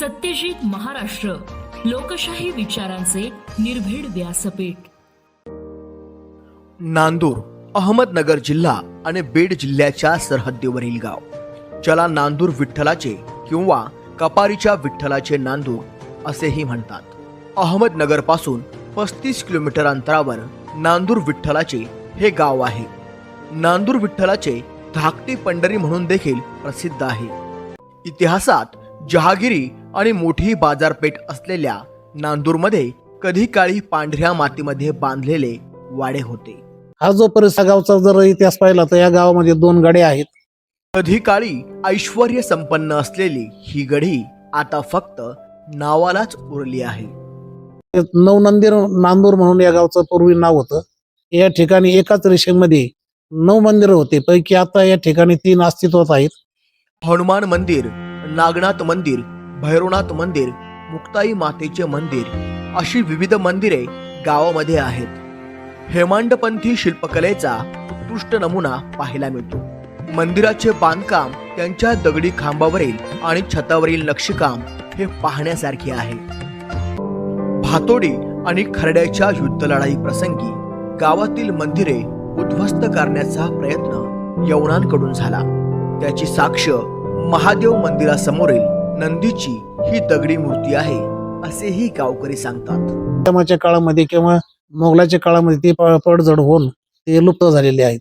सत्यजित महाराष्ट्र लोकशाही विचारांचे निर्भीड व्यासपीठ. नांदूर अहमदनगर जिल्हा आणि बीड जिल्ह्याच्या सरहद्दीवरील गाव. ज्याला नांदूर विठ्ठलाचे किंवा कपारीच्या विठ्ठलाचे नांदूर असेही म्हणतात. अहमदनगरपासून पस्तीस किलोमीटर अंतरावर नांदूर विठ्ठलाचे हे गाव आहे. नांदूर विठ्ठलाचे धाकटी पंढरी म्हणून देखील प्रसिद्ध आहे. इतिहासात जहागिरी आणि मोठी बाजारपेठ असलेल्या नांदूरमध्ये कधी काळी पांढऱ्या मातीमध्ये बांधलेले वाडे होते. हा जो परिसर गावचा जर इतिहास पाहिला तर या गावामध्ये दोन गडे आहेत. कधी काळी ऐश्वर संपन्न असलेली ही गढी आता फक्त नावालाच उरली आहे. नवनंदीर नांदूर म्हणून या गावचं पूर्वी नाव होतं. या ठिकाणी एकाच रेषेमध्ये नऊ मंदिरं होते. पैकी आता या ठिकाणी तीन अस्तित्वात आहेत. हनुमान मंदिर नागनाथ मंदिर भैरवनाथ मंदिर मुक्ताई मातेचे मंदिर अशी विविध मंदिरे गावामध्ये आहेत. हेमांडपंथी शिल्पकलेचा उत्कृष्ट नमुना पाहायला मिळतो. मंदिराचे बांधकाम त्यांच्या दगडी खांबावरील आणि छतावरील नक्षीकाम हे पाहण्यासारखे आहे. भातोडी आणि खरड्याच्या युद्ध लढाई प्रसंगी गावातील मंदिरे उद्ध्वस्त करण्याचा प्रयत्न यवनांकडून झाला. त्याची साक्ष महादेव मंदिरासमोरील नंदीची ही दगडी मूर्ती आहे असेही गावकरी सांगतात. काळामध्ये किंवा मोगलाच्या काळामध्ये ते प- पडझड होऊन ते लुप्त झालेले आहेत.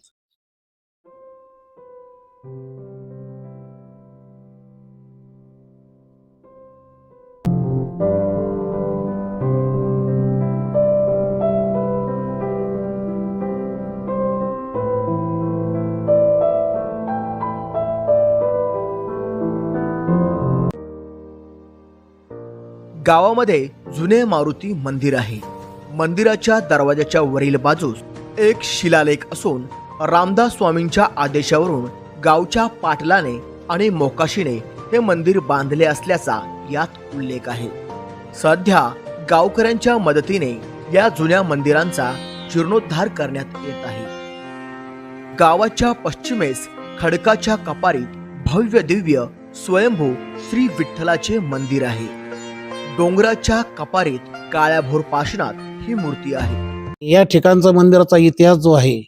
गावामध्ये जुने मारुती मंदिर आहे. मंदिराच्या दरवाजाच्या वरील बाजूस एक शिलालेख असून रामदास स्वामींच्या आदेशावरून गावच्या पाटलाने आणि मोकाशीने हे मंदिर बांधले असल्याचा यात उल्लेख आहे. सध्या गावकऱ्यांच्या मदतीने या जुन्या मंदिरांचा जीर्णोद्धार करण्यात येत आहे. गावाच्या पश्चिमेस खडकाच्या कपारीत भव्य दिव्य स्वयंभू श्री विठ्ठलाचे मंदिर आहे. डोंगराच्या कपारीत काळ्याभोर पाषणात ही मूर्ती आहे. या ठिकाणचा मंदिराचा इतिहास जो आहे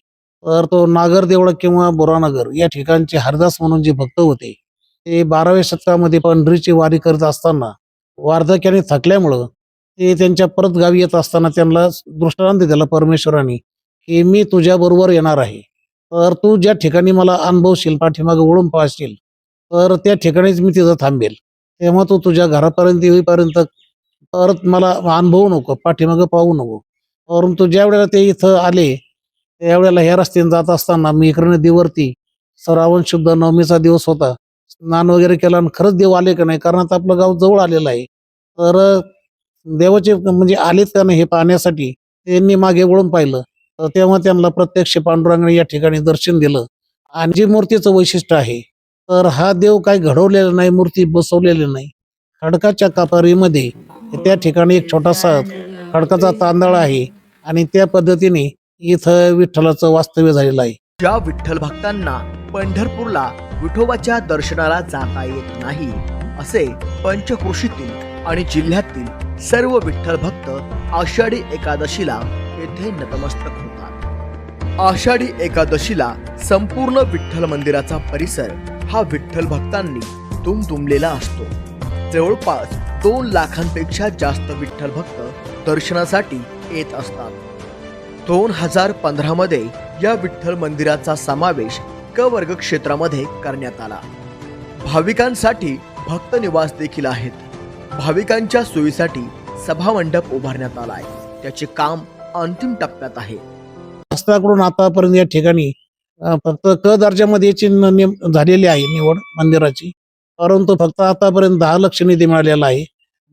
तर तो नागरदेवळा किंवा बोरानगर या ठिकाणचे हरदास म्हणून जे भक्त होते ते बाराव्या शतकामध्ये पंढरीची वारी करत असताना वार्धक्याने थकल्यामुळं ते त्यांच्या परत गावी येत असताना त्यांना दृष्टांत दिला परमेश्वराने की मी तुझ्या बरोबर येणार आहे. तर तू ज्या ठिकाणी मला अनुभवशील पाठीमागे वळून पाहशील तर त्या ठिकाणीच मी तिथं थांबेल. तेव्हा तू तुझ्या घरापर्यंत येईपर्यंत परत मला अनुभवू नको पाठीमागं पाहू नको. परंतु ज्या वेळेला ते इथं आले त्यावेळेला ह्या रस्त्याने जात असताना मी इकडे नदीवरती श्रावण शुद्ध नवमीचा दिवस होता. स्नान वगैरे केलं आणि खरंच देव आले का नाही? कारण आता आपलं गाव जवळ आलेलं आहे. तर देवाचे म्हणजे आलेत का नाही हे पाहण्यासाठी त्यांनी मागे वळून पाहिलं. तर तेव्हा त्यांना प्रत्यक्ष पांडुरंगाने या ठिकाणी दर्शन दिलं. आणि जी मूर्तीचं वैशिष्ट्य आहे तर हा देव काही घडवलेला नाही मूर्ती बसवलेली नाही. खडकाच्या कापारीमध्ये. त्या ठिकाणी एक छोटासा खडकाचा तांदळ आहे आणि त्या पद्धतीने इथं विठ्ठलाचं वास्तव्य झालेलं आहे. ज्या विठ्ठल भक्तांना पंढरपूरला विठोबाच्या दर्शनाला जाता येत नाही असे पंचकृषीतील आणि जिल्ह्यातील सर्व विठ्ठल भक्त आषाढी एकादशीला येथे नतमस्तक होतात. आषाढी एकादशीला संपूर्ण विठ्ठल मंदिराचा परिसर हा विठ्ठल भक्तांनी दुमदुमलेला असतो. जवळपास दोन लाखांपेक्षा जास्त विठ्ठल भक्त दर्शनासाठी येत असतात. दोन हजार पंधरा मध्ये या विठ्ठल मंदिराचा समावेश क वर्ग क्षेत्रामध्ये करण्यात आला. भाविकांसाठी भक्त निवास देखील आहेत. भाविकांच्या सोयीसाठी सभामंडप उभारण्यात आला आहे त्याचे काम अंतिम टप्प्यात आहे. शासनाकडून आतापर्यंत या ठिकाणी फक्त क दर्जामध्ये याची नियम झालेली आहे निवड मंदिराची. परंतु फक्त आतापर्यंत दहा लक्ष निधी मिळालेला आहे.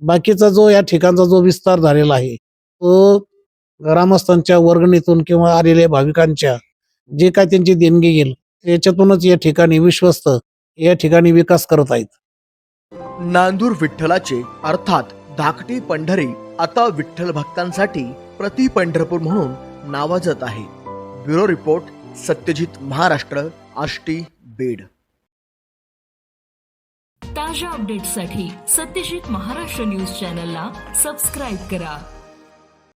बाकीचा जो या ठिकाणचा जो विस्तार झालेला आहे तो ग्रामस्थांच्या वर्गणीतून किंवा आलेल्या भाविकांच्या जे काय त्यांची देणगी येईल त्याच्यातूनच या ठिकाणी विश्वस्त या ठिकाणी विकास करत आहेत. नांदूर विठ्ठलाचे अर्थात धाकटी पंढरी आता विठ्ठल भक्तांसाठी प्रति पंढरपूर म्हणून नावाजत आहे. Bureau report Satyajit Maharashtra Ashti Beed. ताज्या अपडेट्ससाठी सत्यजित महाराष्ट्र न्यूज चॅनलला सबस्क्राईब करा.